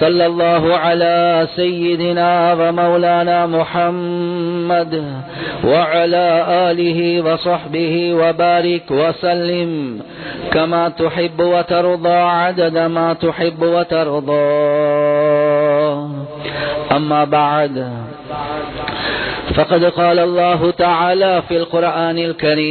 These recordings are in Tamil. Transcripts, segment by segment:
صلى الله على سيدنا ومولانا محمد وعلى آله وصحبه وبارك وسلم. كما تحب وترضى عدد ما تحب وترضى. أما بعد فقد قال الله تعالى في القرآن الكريم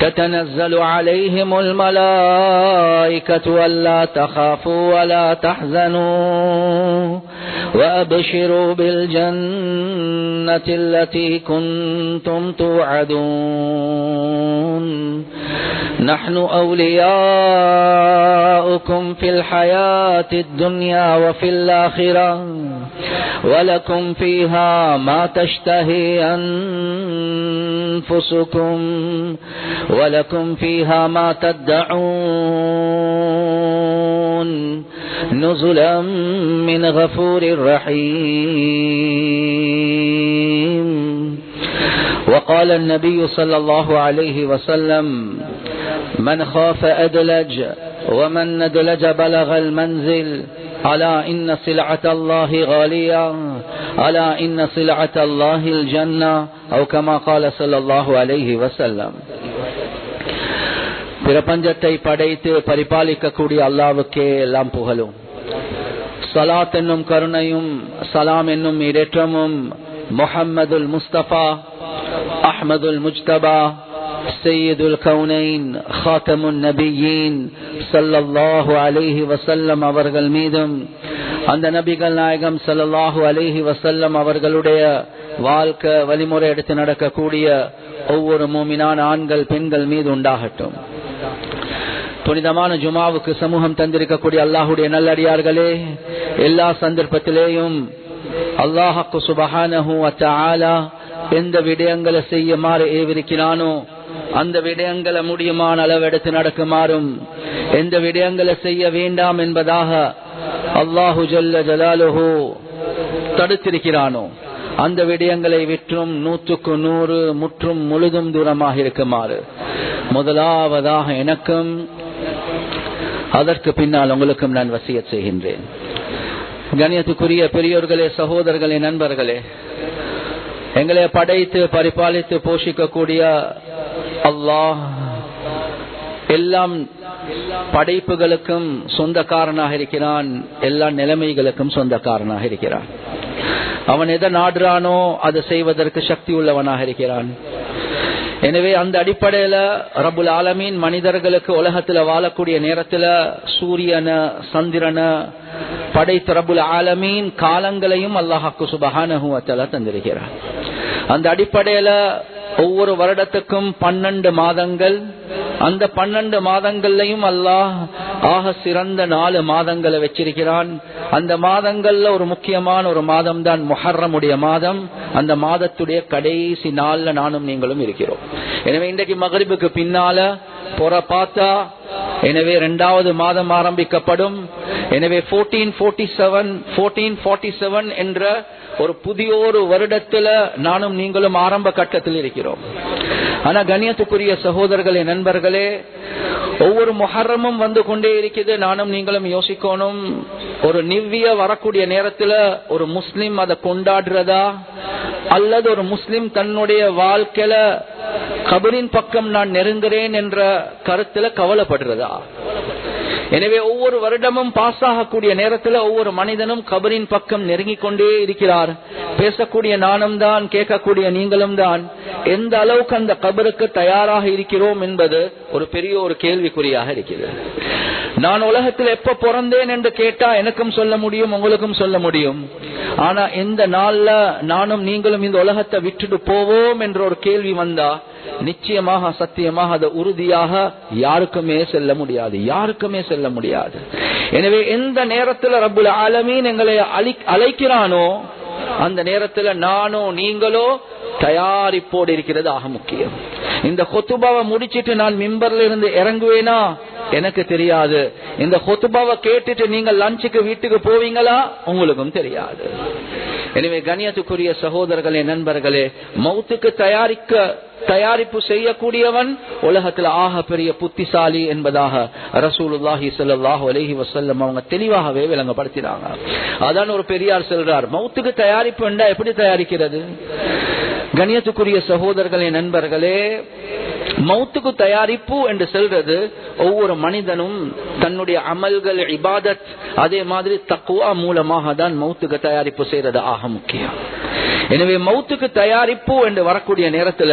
تتنزل عليهم الملائكة ألا تخافوا ولا تحزنوا وأبشروا بالجنة التي كنتم توعدون. نحن أولياؤكم في الحياة الدنيا وفي الآخرة ولكم فيها ما تشتهي أنفسكم ولكم فيها ما تدعون نزلا من غفور رحيم. وقال النبي صلى الله عليه وسلم من خاف أدلج ومن ندلج بلغ المنزل ألا إن سلعة الله غالية ألا إن سلعة الله الجنة أو كما قال صلى الله عليه وسلم பிரபஞ்சத்தை படைத்து பரிபாலிக்கக்கூடிய அல்லாவுக்கே எல்லாம் புகழும் சலாத் என்னும் கருணையும் சலாம் என்னும் இடேற்றமும் முஹம்மதுல் முஸ்தபா அஹ்மதுல் முஜ்தபா சையதுல் கவுனைன் ஹாத்தமுன் நபியின் சல்லல்லாஹு அலைஹி வசல்லம் அவர்கள் மீதும் அந்த நபிகள் நாயகம் சல்லல்லாஹு அலிஹி வசல்லம் அவர்களுடைய வாழ்க்கை வழிமுறை எடுத்து நடக்கக்கூடிய ஒவ்வொரு மூமினான ஆண்கள் பெண்கள் மீது உண்டாகட்டும். புனிதமான ஜுமாவுக்கு சமூகம் தந்திருக்கக்கூடிய அல்லாஹுடைய நல்லடியார்களே எல்லா சந்தர்ப்பத்திலேயும் அல்லாஹாக்கு சுபஹானஹு அத்தாலா எந்த விடயங்களை செய்யுமாறு ஏவிருக்கிறானோ அந்த விடயங்களை முடியுமான அளவெடுத்து நடக்குமாறும் எந்த விடயங்களை செய்ய வேண்டாம் என்பதாக அல்லாஹு ஜல்ல ஜலாலுஹு தடுத்திருக்கிறானோ? அந்த விடயங்களை விற்றும் நூற்றுக்கு நூறு முற்றும் முழுதும் தூரமாக இருக்குமாறு. முதலாவதாக எனக்கும் அதற்கு பின்னால் உங்களுக்கும் நான் வசிய செய்கின்றேன். கணியத்துக்குரிய பெரியோர்களே சகோதரர்களே நண்பர்களே எங்களை படைத்து பரிபாலித்து போஷிக்கக்கூடிய அல்லாஹ் எல்லாம் படைப்புகளுக்கும் சொந்தக்காரனாக இருக்கிறான். எல்லா நிலைமைகளுக்கும் சொந்தக்காரனாக இருக்கிறான். அவன் எதை நாடுறானோ அதை செய்வதற்கு சக்தி உள்ளவனாக இருக்கிறான். எனவே அந்த அடிப்படையில ரபுல் ஆலமீன் மனிதர்களுக்கு உலகத்துல வாழக்கூடிய நேரத்துல சூரியன சந்திரன படைத்த ரபுல் ஆலமீன் காலங்களையும் அல்லாஹாக்கு சுபகானகுவத்தல தந்திருக்கிறார். அந்த அடிப்படையில ஒவ்வொரு வருடத்துக்கும் பன்னெண்டு மாதங்கள் அந்த பன்னெண்டு மாதங்கள்லையும் அல்லாஹ் ஆக சிறந்த நாலு மாதங்களை வச்சிருக்கிறான். அந்த மாதங்கள்ல ஒரு முக்கியமான ஒரு மாதம் தான் முஹர்ரமுடைய மாதம். அந்த மாதத்துடைய கடைசி நாள்ல நானும் நீங்களும் இருக்கிறோம். எனவே இன்றைக்கு மகரிபுக்கு பின்னால புற பார்த்தா எனவே இரண்டாவது மாதம் ஆரம்பிக்கப்படும். எனவே fourteen forty seven fourteen forty seven என்ற ஒரு புதிய ஒரு வருடத்துல நானும் நீங்களும் ஆரம்ப கட்டத்தில் இருக்கிறோம். ஆனா கண்ணியத்துக்குரிய சகோதரர்களே நண்பர்களே ஒவ்வொரு முஹர்ரமும் வந்து கொண்டே இருக்குது. நானும் நீங்களும் யோசிக்கணும். ஒரு நிவ்விய வரக்கூடிய நேரத்துல ஒரு முஸ்லிம் அதை கொண்டாடுறதா? அல்லது ஒரு முஸ்லிம் தன்னுடைய வாழ்க்கையில கபரின் பக்கம் நான் நெருங்குறேன் என்ற கருத்துல கவலைப்படுறதா? எனவே ஒவ்வொரு வருடமும் பாஸ் ஆகக்கூடிய நேரத்தில் ஒவ்வொரு மனிதனும் கபரின் பக்கம் நெருங்கிக் கொண்டே இருக்கிறார். பேசக்கூடிய நானும் தான் கேட்கக்கூடிய நீங்களும் தான். எந்த அளவுக்கு அந்த கபருக்கு தயாராக இருக்கிறோம் என்பது ஒரு பெரிய ஒரு கேள்விக்குறியாக இருக்கிறது. நான் உலகத்தில் எப்ப பிறந்தேன் என்று கேட்டா எனக்கும் சொல்ல முடியும் உங்களுக்கும் சொல்ல முடியும். ஆனா எந்த நாள்ல நானும் நீங்களும் இந்த உலகத்தை விட்டுட்டு போவோம் என்ற ஒரு கேள்வி வந்தா நிச்சயமாக சத்தியமாக அது உறுதியாக யாருக்குமே செல்ல முடியாது. யாருக்குமே செல்ல முடியாது. எனவே எந்த நேரத்தில் ரபுல் ஆலமீன் எங்களை அழைக்கிறானோ அந்த நேரத்தில் நானோ நீங்களோ தயாரிப்போடு இருக்கிறது ஆக முக்கியம். இந்த கொத்துபாவை முடிச்சிட்டு நான் மிம்பர்ல இருந்து இறங்குவேனா? எனக்கு தெரியாது. இந்த ஹொத்துபாவை கேட்டுட்டு நீங்க லஞ்சுக்கு வீட்டுக்கு போவீங்களா? உங்களுக்கும் தெரியாது. எனவே கணியத்துக்குரிய சகோதரர்களே நண்பர்களே மௌத்துக்கு தயாரிக்க தயாரிப்பு செய்யக்கூடியவன் உலகத்தில் ஆக பெரிய புத்திசாலி என்பதாக ரசூலுல்லாஹி ஸல்லல்லாஹு அலஹி வசல்லம் அவங்க தெளிவாகவே விளங்கப்படுத்தினாங்க. அதான் ஒரு பெரியார் சொல்றார் மௌத்துக்கு தயாரிப்பு என்றா எப்படி தயாரிக்கிறது? கணியத்துக்குரிய சகோதரர்களே நண்பர்களே மௌத்துக்கு தயாரிப்பு என்று சொல்றது ஒவ்வொரு மனிதனும் தன்னுடைய அமல்கள் இபாதத் அதே மாதிரி தக்குவா மூலமாக தான் மௌத்துக்கு தயாரிப்பு செய்யறது ஆக முக்கியம். எனவே மௌத்துக்கு தயாரிப்பு என்று வரக்கூடிய நேரத்துல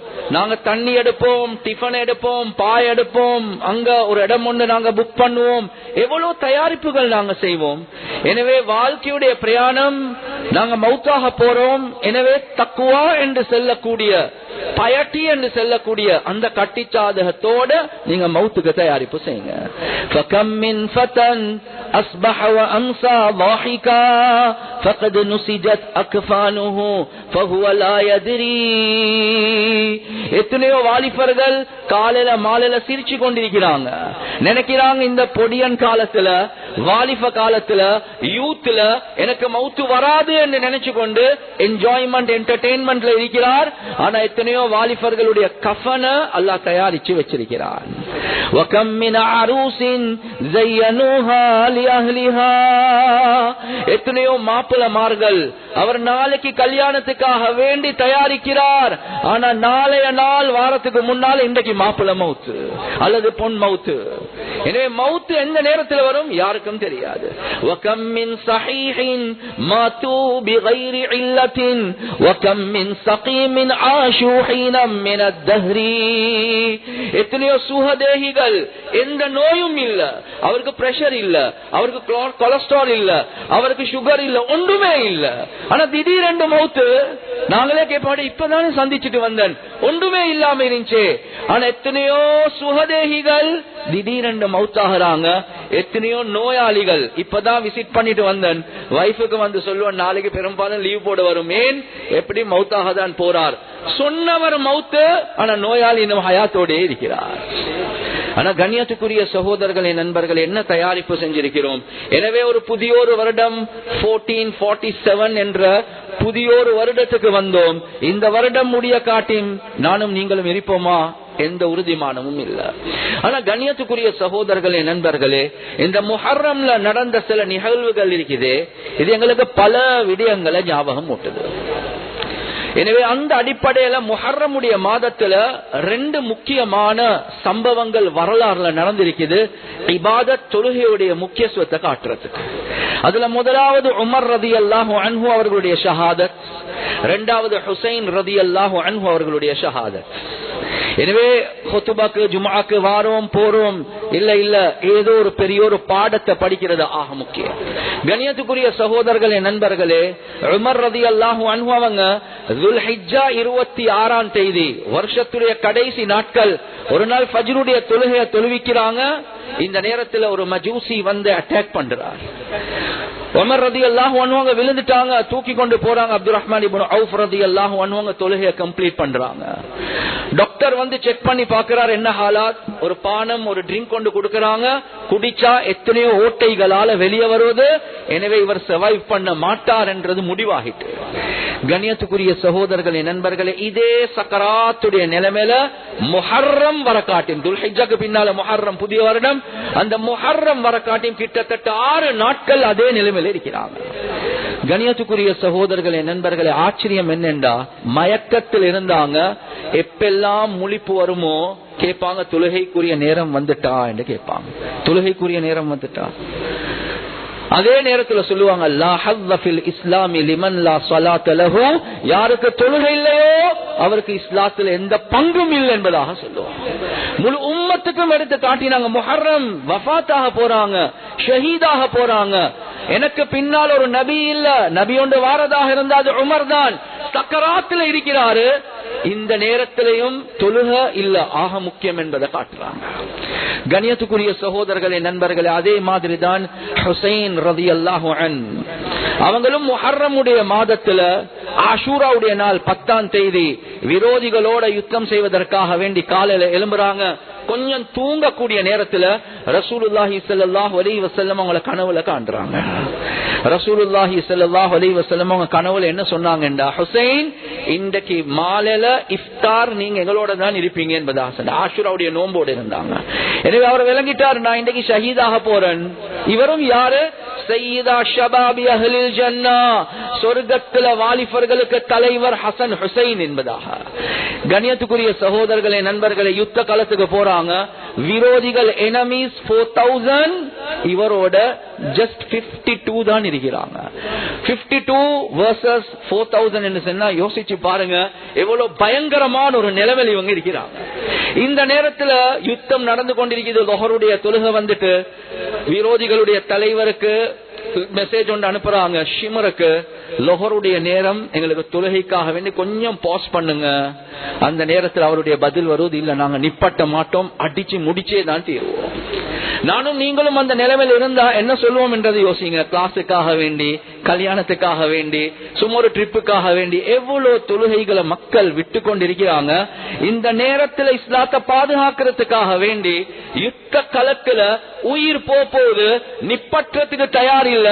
நாங்க தண்ணி எடுப்போம் டிஃபன் எடுப்போம் பாய் எடுப்போம் அங்க ஒரு இடம் ஒன்று நாங்க புக் பண்ணுவோம் எவ்வளவு தயாரிப்புகள் நாங்க செய்வோம் எனவே வாழ்க்கையுடைய பிரயாணம் நாங்க மௌத்தாக போறோம் எனவே தக்குவா என்று செல்லக்கூடிய பயட்டி என்று செல்லக்கூடிய அந்த கட்டிச்சாதகத்தோட நீங்க மௌத்துக்கு தயாரிப்பு செய்யுங்க فكم من فتى أصبح وأمسى ضاحكا فقد نسجت أكفانه فهو لا يدري எத்தனையோ வாலிபர்கள் காலையில மாலையில சிரிச்சு கொண்டிருக்கிறாங்க நினைக்கிறாங்க இந்த பொடியன் காலத்துல வாலிப காலத்துல யூத்ல எனக்கு மவுத்து வராது என்று நினைச்சு கொண்டு என்ஜாய்மெண்ட் என்டர்டெயின்மெண்ட்ல இருக்கிறார் ஆனா எத்தனையோ வாலிபர்களுடைய கஃபன அல்லாஹ் தயாரிச்சு வச்சிருக்கிறார் وكم من மாப்பிளமார்கள். அவர் நாளைக்கு கல்யாணத்துக்காக வேண்டி தயாரிக்கிறார். ஆனா நாளைய நாள் வாரத்துக்கு முன்னால் இன்றைக்கு மாப்பிள மவுத்து அல்லது பொன் மவுத்து. எனவே மவுத்து எந்த நேரத்தில் வரும்? யாருக்கும் தெரியாது. எத்தனையோ சுகதேகிகள் எந்த நோயும் இல்ல. அவருக்கு பிரஷர் இல்ல. அவருக்கு கொலஸ்ட்ரால் இல்ல. அவருக்கு சுகர் இல்ல. ஒன்றுமே இல்ல. ஆனா திடீரென்று மௌத்து நாங்களே கேட்பாடு இப்பதானே சந்திச்சுட்டு வந்தேன். ஒன்றுமே இல்லாம இருந்துச்சு. ஆனா எத்தனையோ சுகதேகிகள் திடீரென்று மவுத்தாகிறாங்க. எத்தனையோ நோயாளிகள் இப்பதான் விசிட் பண்ணிட்டு வந்தேன். வைஃபுக்கு வந்து சொல்லுவேன் நாளைக்கு பெரும்பாலும் லீவ் போட வரும் ஏன் எப்படி மவுத்தாக தான் போறார். சொன்னவர் மவுத்து ஆனா நோயாளி இன்னும் ஹயாத்தோடே இருக்கிறார். ஆனா கண்ணியத்துக்குரிய சகோதரர்களே நண்பர்கள் என்ன தயாரிப்பு செஞ்சிருக்கிறோம்? எனவே ஒரு புதியோரு வருடம் போர்டீன் ஃபார்ட்டி செவன் என்ற புதியோரு வருடத்துக்கு வந்தோம். இந்த வருடம் முடிய காட்டின் நானும் நீங்களும் இருப்போமா? எந்த உறுதிமானமும் இல்ல. ஆனா கண்ணியத்துக்குரிய சகோதரர்களே நண்பர்களே இந்த முஹர்ரம்ல நடந்த சில நிகழ்வுகள் இருக்குது. இது எங்களுக்கு பல விடயங்களை ஞாபகம் ஊட்டுது. எனவே அந்த அடிப்படையில முஹர்ரமுடைய மாதத்துல ரெண்டு முக்கியமான சம்பவங்கள் வரலாறுல நடந்திருக்குது. இபாத தொழுகையுடைய முக்கியத்துவத்தை காட்டுறதுக்கு. அதுல முதலாவது உமர் ரதி அல்லாஹு அன்ஹு அவர்களுடைய ஷஹாதத். இரண்டாவது ஹுசைன் ரதி அல்லாஹு அன்ஹு அவர்களுடைய ஷஹாதத். எனவே ஹொத்துபாக்கு ஜுமாக்கு வாரோம் போறோம். இல்ல இல்ல. ஏதோ ஒரு பெரிய ஒரு பாடத்தை படிக்கிறது. ஆக முக்கியம். கணியத்துக்குரிய சகோதரர்களே நண்பர்களே உமர் ரதி அல்லாஹு அனுபவங்க துல்ஹிஜா இருபத்தி ஆறாம் தேதி வருஷத்துடைய கடைசி நாட்கள் ஒரு நாள் ஃபஜ்ருடைய தொழுகையை தொழுவிக்கிறாங்க. இந்த நேரத்துல ஒரு மஜூசி வந்து அட்டாக் பண்றார். உமர் ரதி அல்லாஹ் ஒன்னுவங்க விழுந்துட்டாங்க தூக்கி கொண்டு போறாங்க. அப்துல் ரஹ்மான் இபுன் அவுஃப் ரதி அல்லாஹ் ஒன்னுவங்க தொழுகையை கம்ப்ளீட் பண்றாங்க. டாக்டர் வந்து செக் பண்ணி பாக்குறார் என்ன ஹாலாத்? ஒரு பானம் ஒரு ட்ரிங்க் கொண்டு கொடுக்கறாங்க. குடிச்சா எத்தனையோ ஓட்டைகளால வெளியே வருவது. எனவே இவர் சர்வைவ் பண்ண மாட்டார் என்றது முடிவாகிட்டு. கணியத்துக்குரிய சகோதரர்களே நண்பர்களே இதே சக்கராத்துடைய நிலைமையில முஹர்ரம் வர காட்டியும் துல்ஹிஜாக்கு பின்னால முஹர்ரம் புதிய வருடம் அந்த முஹர்ரம் வர கிட்டத்தட்ட ஆறு நாட்கள் அதே நிலைமையில இருக்கிறாங்க. கணியத்துக்குரிய சகோதரர்களே நண்பர்களே ஆச்சரியம் என்னென்றா மயக்கத்தில் இருந்தாங்க எப்பெல்லாம் முழிப்பு வருமோ கேட்பாங்க தொழுகைக்குரிய நேரம் வந்துட்டா என்று கேட்பாங்க. தொழுகைக்குரிய நேரம் வந்துட்டா. அதே நேரத்தில் சொல்லுவாங்க லா இஸ்லாமி லிமன் லா யாருக்கு தொழுகை இல்லையோ அவருக்கு இஸ்லாத்தில் எந்த பங்கும் இல்லை என்பதாக சொல்லுவாங்க. முழு உம்மத்துக்கும் எடுத்து காட்டினாங்க முஹர்ரம் வஃபாத்தாக போறாங்க ஷஹீதாக போறாங்க. எனக்கு பின்னால் ஒரு நபி இல்ல நபி ஒன்று வாரதாக இருந்தா அது உமர் தான். சக்கராத்தில் இருக்கிறாரு. இந்த நேரத்திலையும் தொழுக இல்ல ஆக முக்கியம் என்பதை காட்டுறாங்க. கணியத்துக்குரிய சகோதரர்களே நண்பர்களே அதே மாதிரி தான் ஹுசைன் ரதி அல்லாஹு அவங்களும் முஹர்ரமுடைய மாதத்துல ஆஷூராவுடைய நாள் பத்தாம் தேதி விரோதிகளோட யுத்தம் செய்வதற்காக வேண்டி காலையில எழும்புறாங்க. கொஞ்சம் தூங்கக்கூடிய நேரத்துல ரசூலுல்லாஹி ஸல்லல்லாஹு அலைஹி வசல்லம் அவங்களை கனவுல காண்றாங்க. ரசூலுல்லாஹி ஸல்லல்லாஹு அலைஹி வசல்லம் அவங்க கனவுல என்ன சொன்னாங்கடா ஹுசைன் இன்றைக்கு மாலையில இஃப்தார் நீங்க எங்களோட தான் இருப்பீங்க என்பதாக சொன்ன ஆஷுராவுடைய நோம்போடு இருந்தாங்க. எனவே அவர் விளங்கிட்டார் நான் இன்றைக்கு ஷஹீதாக போறேன். இவரும் யாரு? சையீதா ஷபாபி அஹ்லில் ஜன்னா. சொர்க்கத்துல வாலிபர்களுக்கு தலைவர் ஹசன் ஹுசைன் என்பதாக. கணியத்துக்குரிய சகோதரர்களே நண்பர்களே யுத்த காலத்துக்கு போறாங்க. விரோதிகள் எனமீஸ் போர் தௌசண்ட் இவரோட ஜஸ்ட் பிப்டி டூ தான் இருக்கிறாங்க. Fifty two versus four thousand என்று சொன்னா யோசிச்சு பாருங்க எவ்வளவு பயங்கரமான ஒரு நிலைமையில் இவங்க இருக்கிறாங்க. இந்த நேரத்துல யுத்தம் நடந்து கொண்டிருக்கிறது லொஹருடைய தொழுகை வந்துட்டு விரோதிகளுடைய தலைவருக்கு மெசேஜ் ஒன்று அனுப்புறாங்க. ஷிமருக்கு லொஹருடைய நேரம் எங்களுக்கு தொழுகைக்காக வேண்டி கொஞ்சம் பாஸ் பண்ணுங்க. அந்த நேரத்தில் அவருடைய பதில் வருவது இல்ல நாங்க நிப்பட்ட மாட்டோம். அடிச்சு முடிச்சே தான் தீர்வோம். நானும் நீங்களும் அந்த நிலைமையில் இருந்தா என்ன சொல்லுவோம் என்றது யோசிங்க. கிளாஸுக்காக வேண்டி கல்யாணத்துக்காக வேண்டி சும்மா ஒரு ட்ரிப்புக்காக வேண்டி எவ்வளவு தொழுகைகளை மக்கள் விட்டு கொண்டிருக்கிறாங்க இந்த நேரத்தில் இஸ்லாத்தை பாதுகாக்கிறதுக்காக வேண்டி யுத்த களத்துல உயிர் போது நிப்பற்றத்துக்கு தயார் இல்ல.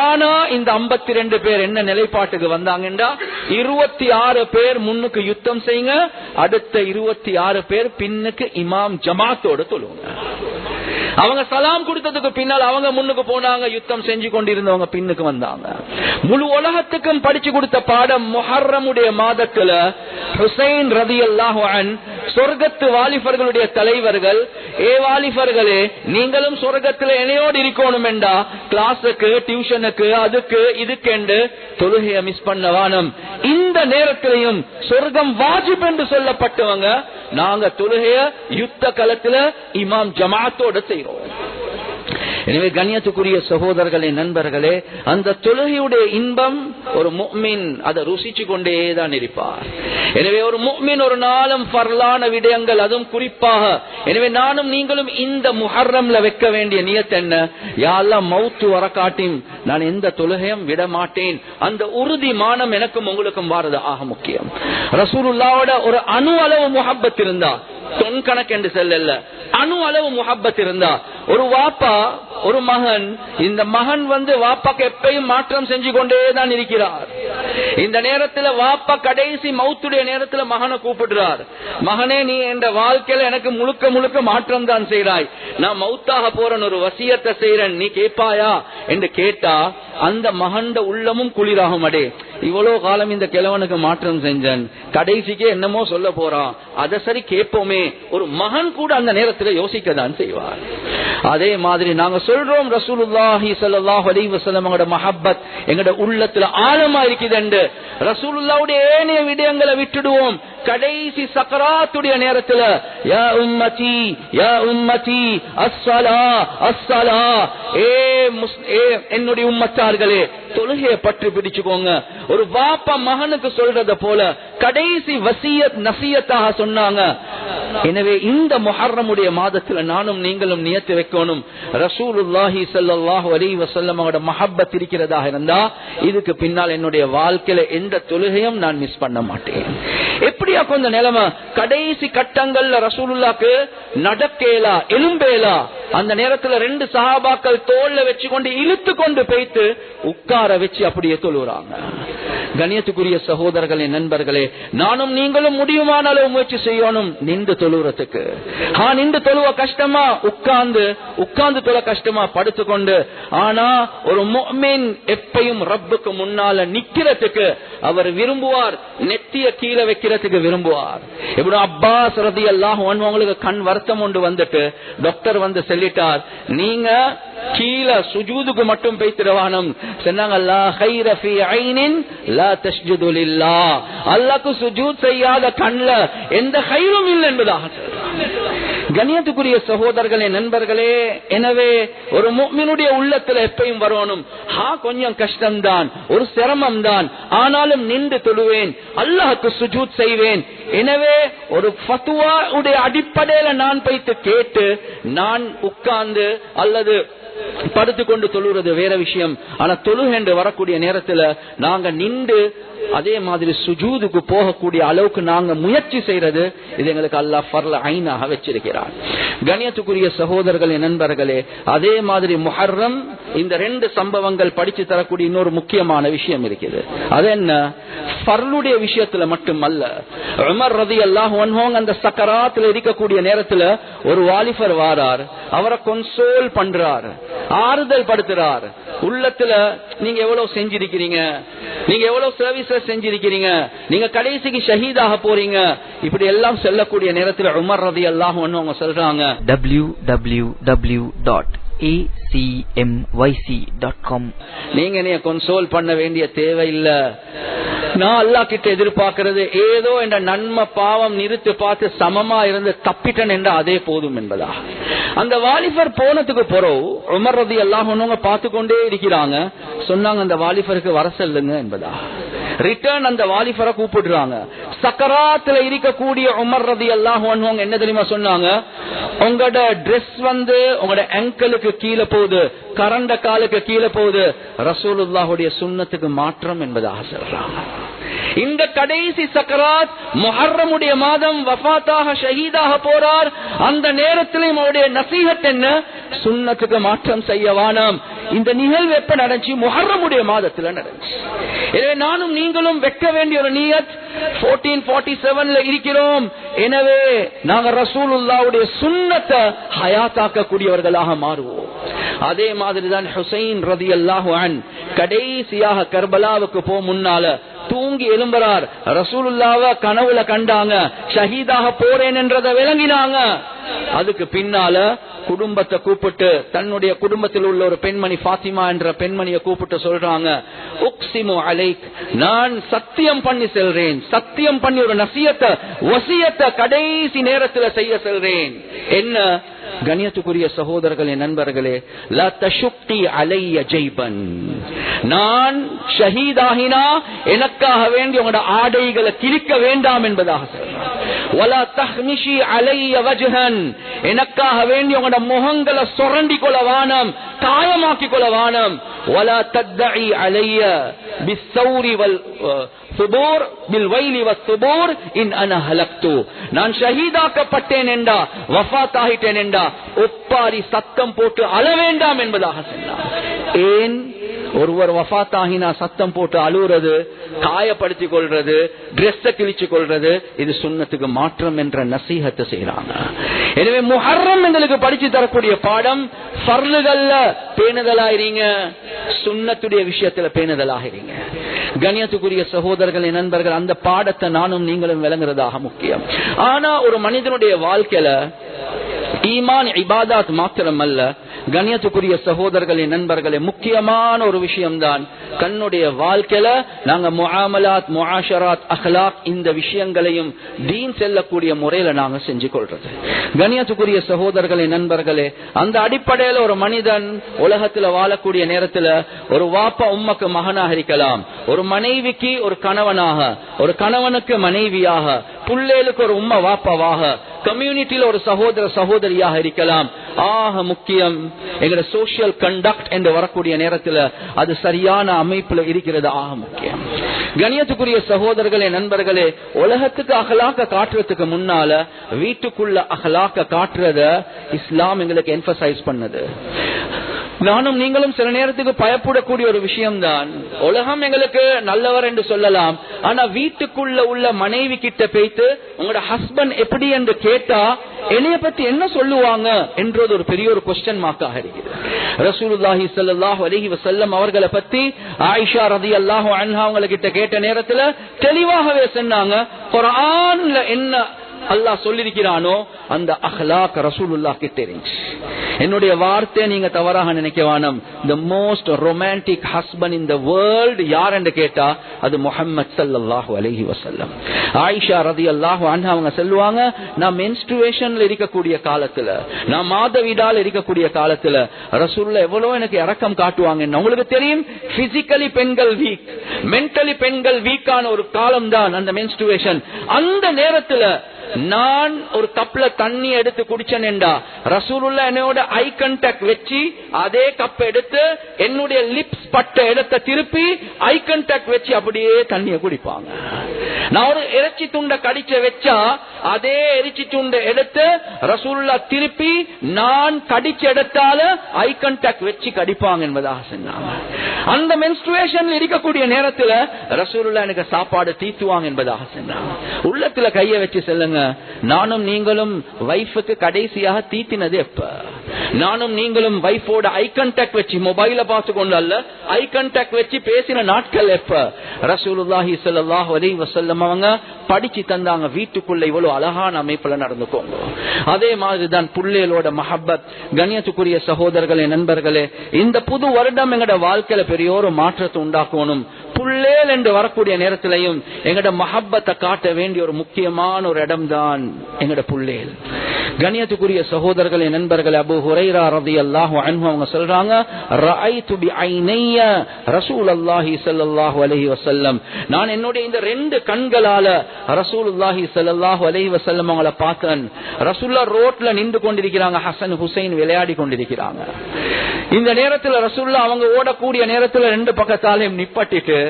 ஆனா இந்த ஐம்பத்தி ரெண்டு பேர் என்ன நிலைப்பாட்டுக்கு வந்தாங்கன்றா இருபத்தி ஆறு பேர் முன்னுக்கு யுத்தம் செய்யுங்க அடுத்த இருபத்தி ஆறு பேர் பின்னுக்கு இமாம் ஜமாத்தோட தொழுவுங்க. அவங்க சலாம் கொடுத்ததுக்கு பின்னால் அவங்க முன்னுக்கு போனாங்க யுத்தம் செஞ்சு கொண்டிருந்தவங்க பின்னுக்கு வந்தாங்க. முழு உலகத்துக்கும் படிச்சு கொடுத்த பாடம் மொஹர்ரமுடைய மாதத்துல ஹுசைன் ரதி அல்லாஹன் சொர்க்கத்து வாலிபர்களுடைய தலைவர்கள் ஏ வாலிபர்களே நீங்களும் சொர்க்கத்துல என்னையோடு இருக்கணும் என்றா கிளாஸுக்கு டியூஷனுக்கு அதுக்கு இதுக்கென்று? தொழுகையை மிஸ் பண்ண வானம். இந்த நேரத்திலையும் சொர்க்கம் வாஜிப் என்று சொல்லப்பட்டவங்க நாங்க தொழுகைய யுத்த களத்துல இமாம் ஜமாத்தோட செய்யறோம் எனவே கண்ணியத்துக்குரிய சகோதரர்களே நண்பர்களே அந்த தொழுகையுடைய இன்பம் ஒரு முக்மின் அதை ருசிச்சு கொண்டே தான் இருப்பார். எனவே ஒரு முக்மின் ஒரு நாளும் பரலான விடயங்கள் அதுவும் குறிப்பாக எனவே நானும் நீங்களும் இந்த முஹர்ரம்ல வைக்க வேண்டிய நியத் என்ன? யாரெல்லாம் மவுத்து வர காட்டியும் நான் எந்த தொழுகையும் விட மாட்டேன். அந்த உறுதி மானம் எனக்கும் உங்களுக்கும் வாரது ஆக முக்கியம். ரசூலுல்லாவோட ஒரு அணு அளவு முஹப்பத் இருந்தா தொன் கணக்கு என்று செல்லல. அணு அளவு முஹப்பத் இருந்தா ஒரு வாப்பா ஒரு மகன் இந்த மகன் வந்து வாப்பாக்கு எப்பயும் மாற்றம் செஞ்சு கொண்டே தான் இருக்கிறார். இந்த நேரத்துல வாப்பா கடைசி மௌத்துடைய நேரத்துல மகனை கூப்பிடுறார். மகனே நீ என்ற வாழ்க்கையில எனக்கு முழுக்க முழுக்க மாற்றம் தான் செய்யறாய் நான் மௌத்தாக போறேன் ஒரு வசியத்தை செய்யறேன் நீ கேட்பாயா? என்று கேட்டா அந்த மகண்ட உள்ளமும் குளிராகும் அடே. இவ்வளவு காலம் இந்த கிழவனுக்கு மாற்றம் செஞ்சன். கடைசிக்கு என்னமோ சொல்ல போறான். அதை சரி கேட்போமே. ஒரு மகன் கூட அந்த நேரத்தில் யோசிக்க தான் செய்வார். அதே மாதிரி நாங்க சொல்றோம் ரசூலுல்லாஹி சல்லாஹ் அலைஹி வஸல்லம் மஹப்பத் எங்கட உள்ளத்துல ஆழமா இருக்குது என்று ரசூலுல்லாவுடைய ஏனைய விடயங்களை விட்டுடுவோம். கடைசி சக்கராத்துடைய நேரத்துல யா உம்மதி யா உம்மதி அஸ்ஸலா அஸ்ஸலா. ஏ என்னுடைய உம்மத்தார்களே தொழுகையை பற்றி பிடிச்சுக்கோங்க. ஒரு வாப்பா மகனுக்கு சொல்றத போல கடைசி வசியத் நசியத்தாக சொன்னாங்க. எனவே இந்த முஹர்ரமுடைய மாதத்துல நானும் நீங்களும் நியத்து வைக்கணும். ரசூலுல்லாஹி சல்லாஹு அலி வசல்லமோட மஹப்பத் இருக்கிறதாக இருந்தா இதுக்கு பின்னால் என்னுடைய வாழ்க்கையில எந்த தொழுகையும் நான் மிஸ் பண்ண மாட்டேன். எப்படியா கொஞ்ச நிலைமை? கடைசி கட்டங்கள்ல ரசூலுல்லாக்கு நடக்கேலா எலும்பேலா அந்த நேரத்துல ரெண்டு சகாபாக்கள் தோல்ல வச்சு கொண்டு இழுத்து கொண்டு பெய்த்து உட்கார வச்சு அப்படியே தொழுறாங்க கணியத்துக்குரிய சகோதரர்களே நண்பர்களே நானும் நீங்களும் முடியுமான அளவு முயற்சி செய்யணும். நின்று தொழுறதுக்கு ஆ நின்று தொழுவ கஷ்டமா? உட்கார்ந்து உட்கார்ந்து தொழ கஷ்டமா? படுத்துக்கொண்டு. ஆனா ஒரு முஃமின் எப்பையும் ரப்புக்கு முன்னால நிக்கிறதுக்கு அவர் விரும்புவார் நெத்திய கீழே வைக்கிறதுக்கு விரும்புவார். எப்படி அப்பாஸ் ரதி எல்லாம் உங்களுக்கு கண் வருத்தம் ஒன்று வந்துட்டு டாக்டர் வந்து சொல்லிட்டார் நீங்க கீழே சுஜூதுக்கு மட்டும் பேய்த்திருவானம் சொன்னாங்க லா ஐனின் சுஜூத் செய்யாத கண்ல எந்த கைரும் இல்லை என்பதாக கணியத்துக்குரிய சகோதரர்களே நண்பர்களே எனவே ஒரு முஃமினுடைய உள்ளத்துல எப்பயும் வரணும். ஹா கொஞ்சம் கஷ்டம்தான் ஒரு சிரமம் தான் ஆனாலும் நின்று தொழுவேன் அல்லாஹுக்கு சுஜூத் செய்வேன். எனவே ஒரு ஃபத்துவா உடைய அடிப்படையில நான் போய்த்து கேட்டு நான் உட்கார்ந்து அல்லது படுத்துக்கொண்டு தொழுறது வேற விஷயம். ஆனா தொழுக என்று வரக்கூடிய நேரத்துல நாங்க நின்று அதே மாதிரி சுஜூதுக்கு போகக்கூடிய அளவுக்கு நாங்க முயற்சி செய்யறது இது எங்களுக்கு அல்லாஹ் ஃபர்ல ஐனாக வச்சிருக்கிறார் கணியத்துக்குரிய சகோதரர்களே நண்பர்களே அதே மாதிரி முஹர்ரம் இந்த ரெண்டு சம்பவங்கள் படிச்சு தரக்கூடிய இன்னொரு முக்கியமான விஷயம் இருக்குது. அது என்ன? ஃபர்லுடைய விஷயத்துல மட்டுமல்ல உமர் ரதி அல்லாஹ் அந்த சக்கராத்துல இருக்கக்கூடிய நேரத்துல ஒரு வாலிபர் வாரார் அவரை கொன்சோல் பண்றார் ஆறுதல் படுத்துறார். உள்ளத்துல நீங்க எவ்வளவு செஞ்சிருக்கிறீங்க? நீங்க எவ்வளவு சர்வீஸ் செஞ்சிருக்கிறீங்க. நீங்க கடைசிக்கு ஷஹீதாக போறீங்க. இப்படி எல்லாம் செல்லக்கூடிய நேரத்தில் உமர் ரதி அல்லாஹ் அவங்க சொல்றாங்க. acmyc.com நீங்க என்னைய கொன்சோல் பண்ண வேண்டிய தேவையில்லை. நான் அல்லா கிட்ட எதிர்பார்க்கிறது ஏதோ என்ற நன்மை பாவம் நிறுத்து பார்த்து சமமா இருந்து தப்பிட்டன் என்ற அதே போதும் என்பதா அந்த வாலிபர் போனதுக்கு பிறகு உமர் ரதி அல்லாஹ் பார்த்து கொண்டே இருக்கிறாங்க. சொன்னாங்க அந்த வாலிபருக்கு வர சொல்லுங்க என்பதா ரிட்டர்ன் அந்த வாலிபரை கூப்பிடுறாங்க. சக்கராத்துல இருக்கக்கூடிய உமர் ரதி அல்லாஹ் என்ன தெரியுமா சொன்னாங்க? உங்களோட ட்ரெஸ் வந்து உங்களோட அங்கிளுக்கு கீழே போகுது கரண்ட காலுக்கு கீழே போகுது. ரசூலுல்லாஹுடைய சுண்ணத்துக்கு மாற்றம் என்பதாக ஆசைறாங்க இந்த கடைசி சக்கராத் முஹர்ரமுடைய மாதம் வஃபாத்தாக ஷஹீதாக போறார். அந்த நேரத்திலும் அவருடைய நசீகத் என்ன? சுண்ணத்துக்கு மாற்றம் செய்ய வானம். இந்த நிகழ்வு எப்ப நடந்துச்சு? முஹர்ரமுடைய மாதத்துல நடந்துச்சு. எனவே நானும் நீங்களும் வைக்க வேண்டிய ஒரு நியத் 1447 இருக்கிறோம். எனவே நாங்க ரசூலுல்லாவுடைய சுண்ணத்தை ஹயாத்தாக்கக்கூடியவர்களாக மாறுவோம். அதே மாதிரிதான் ஹுசைன் ரதி அல்லாஹு கடைசியாக கர்பலாவுக்கு போ முன்னால தூங்கி எழும்புறார். ரசூலுல்லாவ கனவுல கண்டாங்க. ஷஹீதாக போறேன் என்றதை விளங்கினாங்க. அதுக்கு பின்னால குடும்பத்தை கூப்பிட்டு தன்னுடைய குடும்பத்தில் உள்ள ஒரு பெண்மணி பாத்திமா என்ற பெண்மணியை கூப்பிட்டு சொல்றாங்க உக்சிமு அலைக் நான் சத்தியம் பண்ணி செல்றேன். சத்தியம் பண்ணி ஒரு நசியத்தை வசியத்தை கடைசி நேரத்தில் செய்ய செல்றேன். என்ன? கணியத்துக்குரிய சகோதரர்களே நண்பர்களே அலைய ஜெய்பன். நான் ஷஹீதாகினா எனக்காக வேண்டி உங்களோட ஆடைகளை கிழிக்க வேண்டாம் என்பதாக அலைய வஜ்ஹன். எனக்காக வேண்டி உங்களோட முகங்களை சுரண்டி கொள்ள வானம் காயமாக்கி கொள்ள வானம். அலைய வல் சுபூர் பில் வைலி வஸ்ஸுபூர் இன் அனஹலக்து நான் ஷஹீதாக்கப்பட்டேன் என்றா வஃத் ஆகிட்டேன் என்றா ஒப்பாரி சத்தம் போட்டு அழ வேண்டாம் என்பதாக சொன்னார். ஏன்? ஒருவர் வஃத் ஆகினா சத்தம் போட்டு அழுகுறது காயப்படுத்திக் கொள்றது டிரெஸ்ஸை கிழிச்சு கொள்றது இது சுண்ணத்துக்கு மாற்றம் என்ற நசீகத்தை செய்யறாங்க எனவே முஹர்ரம் எங்களுக்கு படிச்சு தரக்கூடிய பாடம் பர்லுகள்ல பேணுதலாயிருங்க சுண்ணத்துடைய விஷயத்துல பேணுதலாகிறீங்க கணியத்துக்குரிய சகோதரர்கள் நண்பர்கள் அந்த பாடத்தை நானும் நீங்களும் விளங்குறதாக முக்கியம். ஆனா ஒரு மனிதனுடைய வாழ்க்கையில ஈமான் இபாதாத் மாத்திரம் அல்ல கண்ணியத்துக்குரிய சகோதரர்களே நண்பர்களே முக்கியமான ஒரு விஷயம்தான். தன்னுடைய வாழ்க்கையில நாங்க முஆமலாத் முஆஷராத் அஹ்லாக் இந்த விஷயங்களையும் தீன் செல்லக்கூடிய முறையில நாங்க செஞ்சு கொள்றது. கண்ணியத்துக்குரிய சகோதரர்களே நண்பர்களே அந்த அடிப்படையில ஒரு மனிதன் உலகத்துல வாழக்கூடிய நேரத்துல ஒரு வாப்பா உம்மக்கு மகனாக இருக்கலாம். ஒரு மனைவிக்கு ஒரு கணவனாக ஒரு கணவனுக்கு மனைவியாக புள்ளேலுக்கு ஒரு உம்ம வாப்பாவாக கம்யூனிட்டியில ஒரு சகோதர சகோதரியாக இருக்கலாம். ஆக முக்கியம் எங்களோட சோசியல் கண்டக்ட் என்று வரக்கூடிய நேரத்தில் அது சரியான அமைப்புல இருக்கிறது. ஆக முக்கியம். கணியத்துக்குரிய சகோதரர்களே நண்பர்களே உலகத்துக்கு அகலாக்க காட்டுறதுக்கு முன்னால வீட்டுக்குள்ள அகலாக்க காட்டுறத இஸ்லாம் எங்களுக்கு என்பசைஸ் பண்ணது. நானும் நீங்களும் சில நேரத்துக்கு பயப்படக்கூடிய ஒரு விஷயம்தான். உலகம் எங்களுக்கு நல்லவர் என்று சொல்லலாம். ஆனா வீட்டுக்குள்ள உள்ள மனைவி கிட்ட பேய்த்து உங்களோட ஹஸ்பண்ட் எப்படி என்று கேட்டா என்னைய பத்தி என்ன சொல்லுவாங்க என்றது ஒரு பெரிய ஒரு கொஸ்டின் மார்க்காக இருக்கிறது. ரசூலுல்லாஹி ஸல்லல்லாஹு அலைஹி வஸல்லம் அவர்களை பத்தி ஆயிஷா ரதி அல்லாஹு அன்ஹா அவங்க கிட்ட கேட்ட நேரத்துல தெளிவாகவே சொன்னாங்க குர்ஆன்ல என்ன அல்லாஹ் சொல்லிருக்கிறானோ அந்த அஹ்லாக் ரசூலுல்லாஹ் கிட்ட இருந்துச்சு. என்னுடைய வார்த்தை நீங்க தவறாக நினைக்க வேணும். The most romantic husband in the world யார் என்று கேட்டா அது முஹம்மது சல்லாஹூ அலஹி வசல்லம் ஆயிஷா ரலியல்லாஹு அன்ஹா அவங்க சொல்லுவாங்க நான் மென்ஸ்டுவேஷன்ல இருக்கக்கூடிய காலத்துல நான் மாதவிடால் இருக்கக்கூடிய காலத்துல ரசூல்ல எவ்வளவு எனக்கு இறக்கம் காட்டுவாங்க உங்களுக்கு தெரியும்? பிசிக்கலி பெண்கள் வீக் மென்டலி பெண்கள் வீக்கான ஒரு காலம் தான் அந்த மென்ஸ்ட்ருவேஷன் அந்த நேரத்துல நான் ஒரு கப்ல தண்ணி எடுத்து குடிச்சேன்டா ரசூலுல்லா என்னோட ஐ கண்டாக்ட் வச்சு அதே கப் எடுத்து என்னுடைய லிப்ஸ் பட்ட இடத்தை திருப்பி ஐ கண்டாக்ட் வச்சு அப்படியே தண்ணிய குடிப்பாங்க. நான் ஒரு இறைச்சி துண்டை கடிச்ச வச்சா அதே இறைச்சி துண்டை எடுத்து ரசூலுல்லா திருப்பி நான் கடிச்ச இடத்தால ஐ கண்டாக்ட் வச்சு கடிப்பாங்க என்பதாக சொன்னாங்க. அந்த மென்ஸ்ட்ருவேஷன்ல இருக்கக்கூடிய நேரத்துல ரசூலுல்லா எனக்கு சாப்பாடு தீத்துவாங்க என்பதாக சொன்னாங்க. உள்ளத்துல கைய வச்சு செல்லுங்க நானும் நீங்களும் வைஃபுக்கு கடைசியாக தீத்தினது எப்ப? நானும் நீங்களும் வைஃபோட ஐ கண்டாக்ட் வச்சு மொபைல பார்த்து கொண்டு அல்ல ஐ கண்டாக்ட் வச்சு பேசின நாட்கள் எப்ப? ரசூலுல்லாஹி சல்லாஹ் அலி வசல்லம் அவங்க படிச்சு தந்தாங்க. வீட்டுக்குள்ள இவ்வளவு அழகான அமைப்புல நடந்துக்கோங்க. அதே மாதிரி தான் புள்ளைகளோட மஹப்பத் கண்ணியத்துக்குரிய சகோதரர்களே நண்பர்களே இந்த புது வருடம் எங்கட வாழ்க்கையில பெரிய ஒரு மாற்றத்தை உண்டாக்கணும். புள்ளேல் என்று வரக்கூடிய நேரத்திலையும் எங்கட மஹப்பத்தை காட்ட வேண்டிய ஒரு முக்கியமான ஒரு இடம் தான் எங்கட புள்ளேல். கண்ணியத்துக்குரிய சகோதரர்களே நண்பர்களே அபு ஹுரைரா ரலியல்லாஹு அன்ஹு அவங்க சொல்றாங்க ரஅய்து ரசூல் ரசூலுல்லாஹி ஸல்லல்லாஹு அலைஹி வஸல்லம். நான் என்னுடைய இந்த ரெண்டு கண்களால ரசூலுல்லாஹி ஸல்லல்லாஹு அலைஹி வஸல்லம் அவங்கள பார்த்தேன். ரசூலுல்லாஹ் ரோட்ல நின்று கொண்டிருக்கிறாங்க ஹசன் ஹுசைன் விளையாடி கொண்டிருக்கிறாங்க. இந்த நேரத்துல ரசூலுல்லாஹ் அவங்க ஓடக்கூடிய நேரத்துல ரெண்டு பக்கத்தாலையும் நிப்பட்டிட்டு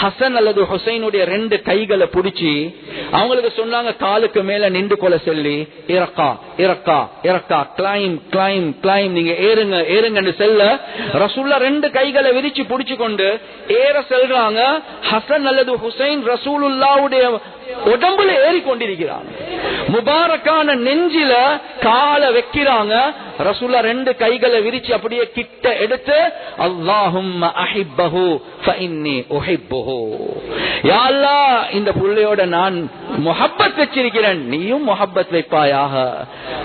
ஹசன் அல்லது ஹுசைனுடைய ரெண்டு கைகளை பிடிச்சி அவங்களுக்கு சொன்னாங்க காலுக்கு மேல நின்று கொள்ள சொல்லி இறக்கா இறக்கா இறக்கா கிளைம் கிளைம் கிளைம் நீங்க ஏறுங்க ஏறுங்கன்னு செல்ல ரசூல்லா ரெண்டு கைகளை விரிச்சு பிடிச்சு கொண்டு ஏற செல்றாங்க ஹசன் அல்லது ஹுசைன் ரசூலுல்லாவுடைய உடம்புல ஏறி கொண்டிருக்கிறாங்க முபாரக்கான நெஞ்சில காலை வைக்கிறாங்க ரசூல்லா ரெண்டு கைகளை விரிச்சு அப்படியே கிட்ட எடுத்து அல்லாஹும் அஹிப்பஹு ஃபஇன்னி உஹிப்புஹு. யா அல்லாஹ் இந்த புள்ளையோட நான் முஹப்பத் வச்சிருக்கிறேன். நீயும் முஹப்பத் வைப்பாயாக.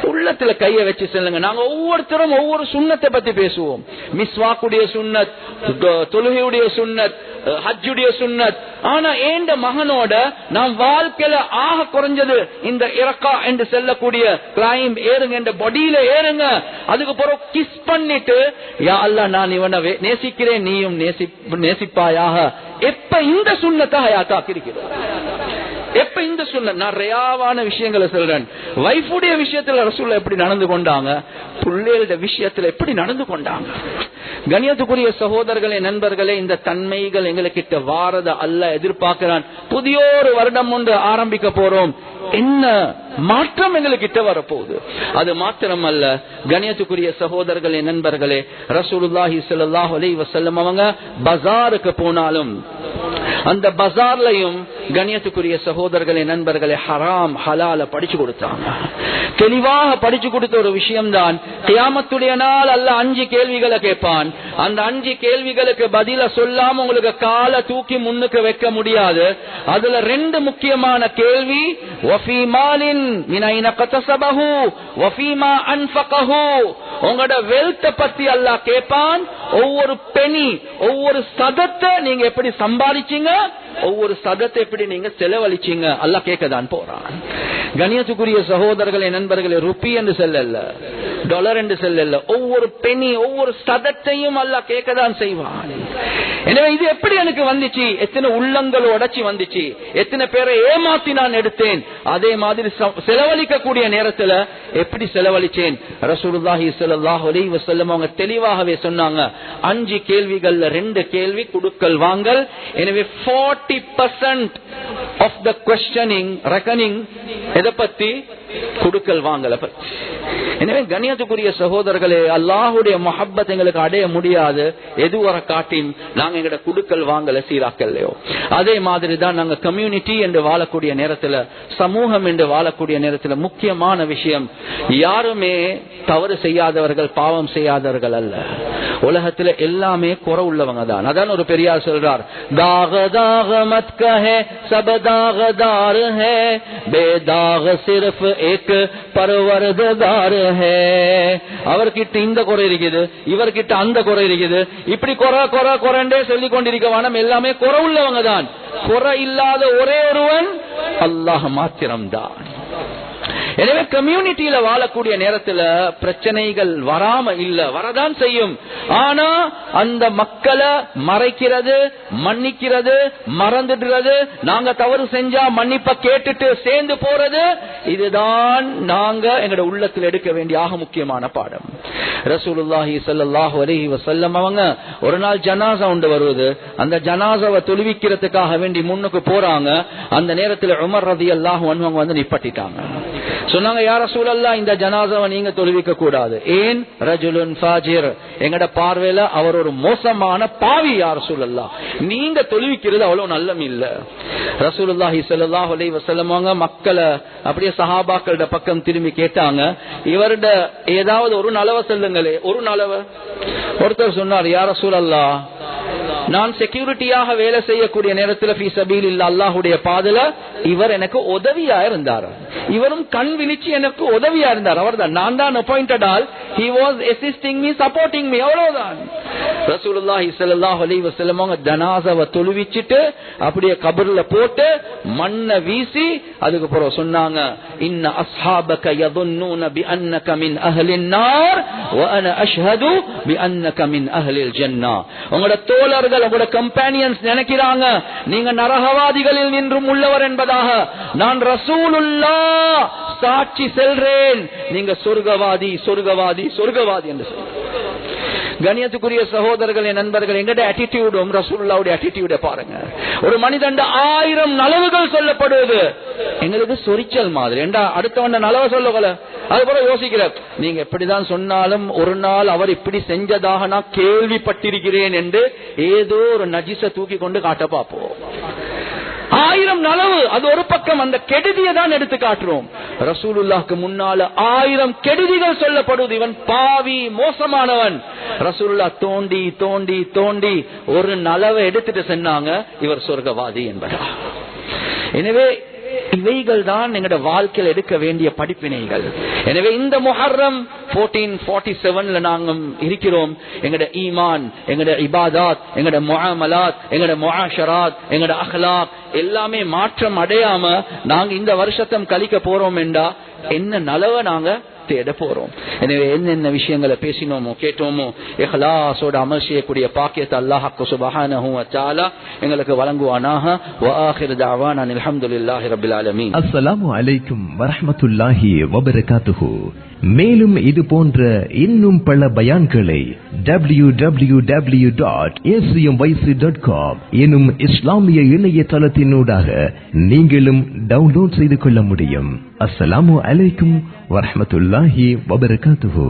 உள்ளத்துல கைய வச்சு சொல்லுங்க. நாங்க ஒவ்வொருத்தரும் ஒவ்வொரு சுண்ணத்தை பத்தி பேசுவோம். மிஸ்வாக்குடைய சுண்ணத் தொழுகையுடைய சுண்ணத் ஹஜ்ஜுடைய சுண்ணத். ஆனா ஏண்ட மகனோட நான் வாழ்க்கையில ஆக குறைஞ்சது இந்த இறக்கா என்று செல்லக்கூடிய கிளைம் ஏறுங்க இந்த பொடியில ஏறுங்க அதுக்கு பிறகு கிஸ் பண்ணிட்டு யா நான் இவனை நேசிக்கிறேன் நீயும் நேசி நேசிப்பாயாக. எப்ப இந்த சுண்ணத்தை ஹயாத்தாக்கிருக்கிறோம் எப்ப இந்த சுண்ண நான் விஷயங்களை சொல்றேன். வைஃபுடைய விஷயத்துல ரசூல்ல எப்படி நடந்து கொண்டாங்க? பிள்ளைகளோட விஷயத்துல எப்படி நடந்து கொண்டாங்க? கணியத்துக்குரிய சகோதரர்களே நண்பர்களே இந்த தன்மைகள் எங்களுக்கிட்ட வாரத அல்ல எதிர்பார்க்கிறான். புதிய ஒரு வருடம் ஒன்று ஆரம்பிக்க போறோம். என்ன மாற்றம் எங்களுக்கிட்ட வரப்போகுது? அது மாத்திரம் அல்ல கணியத்துக்குரிய சகோதரர்களே நண்பர்களே ரசூலுல்லாஹி ஸல்லல்லாஹு அலைஹி வஸல்லம் அவங்க பஜாருக்கு போனாலும் அந்த பஜார்லயும் கண்ணியத்துக்குரிய சகோதரர்களே நண்பர்களே ஹராம் ஹலால படிச்சு கொடுத்தாங்க தெளிவாக படிச்சு கொடுத்த ஒரு விஷயம்தான் கியாமத்துடைய நாள் அல்ல அஞ்சு கேள்விகளை கேட்பான். அந்த அஞ்சு கேள்விகளுக்கு பதில சொல்லாம உங்களுக்கு காலை தூக்கி முன்னுக்கு வைக்க முடியாது. அதுல ரெண்டு முக்கியமான கேள்வி வஃபீமா உங்களோட வெல்த்த பத்தி அல்லாஹ் கேட்பான். ஒவ்வொரு பெனி ஒவ்வொரு சதத்தை நீங்க எப்படி சம்பாதிச்சீங்க? up ஒவ்வொரு சதத்தை எப்படி நீங்க செலவழிச்சீங்க? அல்ல கேட்கதான் போறான். கணியத்துக்குரிய சகோதரர்களே நண்பர்களே ருப்பி என்று செல்லல்ல டாலர் என்று செல்ல ஒவ்வொரு பெனி ஒவ்வொரு சதத்தையும் அல்ல கேட்கதான் செய்வான். எனவே இது எப்படி எனக்கு வந்துச்சு? எத்தனை உள்ளங்கள் உடைச்சி வந்துச்சு? எத்தனை பேரை ஏமாத்தி நான் எடுத்தேன்? அதே மாதிரி செலவழிக்கக்கூடிய நேரத்துல எப்படி செலவழிச்சேன்? ரசூலுல்லாஹி ஸல்லல்லாஹு அலைஹி வஸல்லம் அவங்க தெளிவாகவே சொன்னாங்க அஞ்சு கேள்விகள்ல ரெண்டு கேள்வி குடுக்கல் வாங்கல். எனவே 40% ஆஃப் த கொஸ்டனிங் ரெக்கனிங் எதை பத்தி? குடுக்கல் வாங்கல. எனவே கண்ணியத்துக்குரிய சகோதரர்களே அல்லாஹுடைய மொஹப்பத் எங்களுக்கு அடைய முடியாது. எதுவரை காட்டின் நாங்க எங்கட குடுக்கல் வாங்கல சீராக்கல்லையோ. அதே மாதிரி தான் நாங்க கம்யூனிட்டி என்று வாழக்கூடிய நேரத்துல சமூகம் என்று வாழக்கூடிய நேரத்துல முக்கியமான விஷயம் யாருமே தவறு செய்யாதவர்கள் பாவம் செய்யாதவர்கள் அல்ல. உலகத்துல எல்லாமே குறை உள்ளவங்க தான். அதான் ஒரு பெரியார் சொல்றார் தாக தாக மத் கஹே சப தாகதார் ஹே பேதாக एक பரவரதார் ஹே அவர்கிட்ட இந்த குறை இருக்குது இவர்கிட்ட அந்த குறை இருக்குது. இப்படி குறை குறை குறைண்டே சொல்லிக் கொண்டிருக்க வேணாம் எல்லாமே குறை உள்ளவங்க தான். குறை இல்லாத ஒரே ஒருவன் அல்லாஹ் மாத்திரம்தான். எனவே கம்யூனிட்டியில வாழக்கூடிய நேரத்துல பிரச்சனைகள் வராம இல்ல வரதான் செய்யும். ஆனா அந்த மக்களை மறைக்கிறது மன்னிக்கிறது மறந்துடுறது நாங்க தவறு செஞ்சா மன்னிப்ப கேட்டுட்டு சேர்ந்து போறது இதுதான் நாங்க எங்களோட உள்ளத்தில் எடுக்க வேண்டிய ஆக முக்கியமான பாடம். ரசூலுல்லாஹி சல்லாஹு அலஹி வசல்லம் அவங்க ஒரு நாள் ஜனாசா உண்டு வருவது. அந்த ஜனாசாவை தொழுவிக்கிறதுக்காக வேண்டி முன்னுக்கு போறாங்க. அந்த நேரத்தில் உமர் ரலியல்லாஹு அன்ஹு அவங்க வந்து நிப்பட்டிட்டாங்க. சொன்னாங்க யார சூழல்லா இந்த ஜனாதவன் நீங்க தொழுவிக்க கூடாது. ஏன்? ரஜுலுன் ஃபாஜிர். எங்கட பார்வையில அவர் ஒரு மோசமான பாவி யார சூழல்லா நீங்க தொழுவிக்கிறது அவ்வளவு நல்லம் இல்ல. ரசூலுல்லாஹி ஸல்லல்லாஹு அலைஹி வசலமாங்க மக்களை அப்படியே சஹாபாக்களோட பக்கம் திரும்பி கேட்டாங்க. இவருட ஏதாவது ஒரு நலவ சொல்லுங்களே. ஒரு நலவ. ஒருத்தர் சொன்னார் யார சூழல்லா நான் செக்யூரிட்டியாக வேலை செய்யக்கூடிய நேரத்தில் அல்லாஹுடைய பாதல இவர் எனக்கு உதவியா இருந்தார். இவரும் கண் விழிச்சு எனக்கு உதவியா இருந்தார். அவர் தான் நான் தான் appointed all he was assisting me supporting me அவ்வளவுதான். ரசூலுல்லாஹி ஸல்லல்லாஹு அலைஹி வஸல்லம் அவங்க ஜனாஸாவை அப்படியே கபர்ல போட்டு மண்ணை வீசி அதுக்கு அப்புறம் சொன்னாங்க இன்ன அஸ்ஹாபக யதுன்னுன பி அன்னக மின் அஹ்லின் நார் வ அன அஷ்ஹது பி அன்னக மின் அஹ்லில் ஜன்னா. உங்களோட தோழர்கள் உங்களோட கம்பேனியன்ஸ் நினைக்கிறாங்க. நீங்க நரகவாதிகளில் நின்றும் உள்ளவர் என்பதாக. நான் ரசூலுல்லா சாட்சி செல்றேன். நீங்க சொர்க்கவாதி சொர்க்கவாதி சொர்க்கவாதி என்று சொல்றேன் கணியத்துக்குரிய சகோதரர்களே நண்பர்கள் எங்கட அட்டிடியூடும் ரசூல்லாவுடைய அட்டிடியூட பாருங்க. ஒரு மனிதன் ஆயிரம் நலவுகள் சொல்லப்படுவது. எங்களுக்கு சொரிச்சல் மாதிரி. ஏண்டா அடுத்தவன் நலவை சொல்லல அது போல யோசிக்கிற. நீங்க எப்படிதான் சொன்னாலும் ஒரு நாள் அவர் இப்படி செஞ்சதாக நான் கேள்விப்பட்டிருக்கிறேன் என்று ஏதோ ஒரு நஜிச தூக்கி கொண்டு காட்ட பார்ப்போம். ஆயிரம் நலவு. அது ஒரு பக்கம் அந்த கெடுதியை தான் எடுத்து காட்டுறோம். ரசூலுல்லாக்கு முன்னால ஆயிரம் கெடுதிகள் சொல்லப்படுவது இவன் பாவி மோசமானவன். ரசூலுல்லா தோண்டி தோண்டி தோண்டி ஒரு நலவை எடுத்துட்டு சென்னாங்க. இவர் சொர்க்கவாதி என்பதா எனவே இவைகள் தான் எங்களோட வாழ்க்கையில் எடுக்க வேண்டிய படிப்பினைகள். எனவே இந்த முஹர்ரம் ஃபோர்டீன் ஃபார்ட்டி செவன்ல நாங்கள் இருக்கிறோம். எங்கட ஈமான் எங்கட இபாதாத் எங்கட மொஹமலாத் எங்கட மொஹாஷராத் எங்கட அஹ்லாக் எல்லாமே மாற்றம் அடையாம நாங்க இந்த வருஷத்தம் கழிக்க போறோம் என்றா என்ன நலவை நாங்க தேட போறோம். எனவே என்னென்ன விஷயங்களை பேசினோமோ கேட்டோமோ இஹ்லாஸோட அமல் செய்யக்கூடிய பாக்கியத்தை அல்லாஹ்க்கு சுபஹானஹும் வ எங்களுக்கு வழங்குவானாக. வ ஆகிர் தஅவானா அல்ஹம்துலில்லாஹி ரப்பில் ஆலமீன். அஸ்ஸலாமு அலைக்கும் வரஹ்மத்துல்லாஹி வபரகாத்துஹு. மேலும் இது போன்ற இன்னும் பல பயான்களை W W W dot dot com எனும் இஸ்லாமிய இணையதளத்தினூடாக நீங்களும் டவுன்லோட் செய்து கொள்ள முடியும். அஸ்ஸலாமு அலைக்கும் வரஹ்மத்துல்லாஹி வபரகாத்துஹு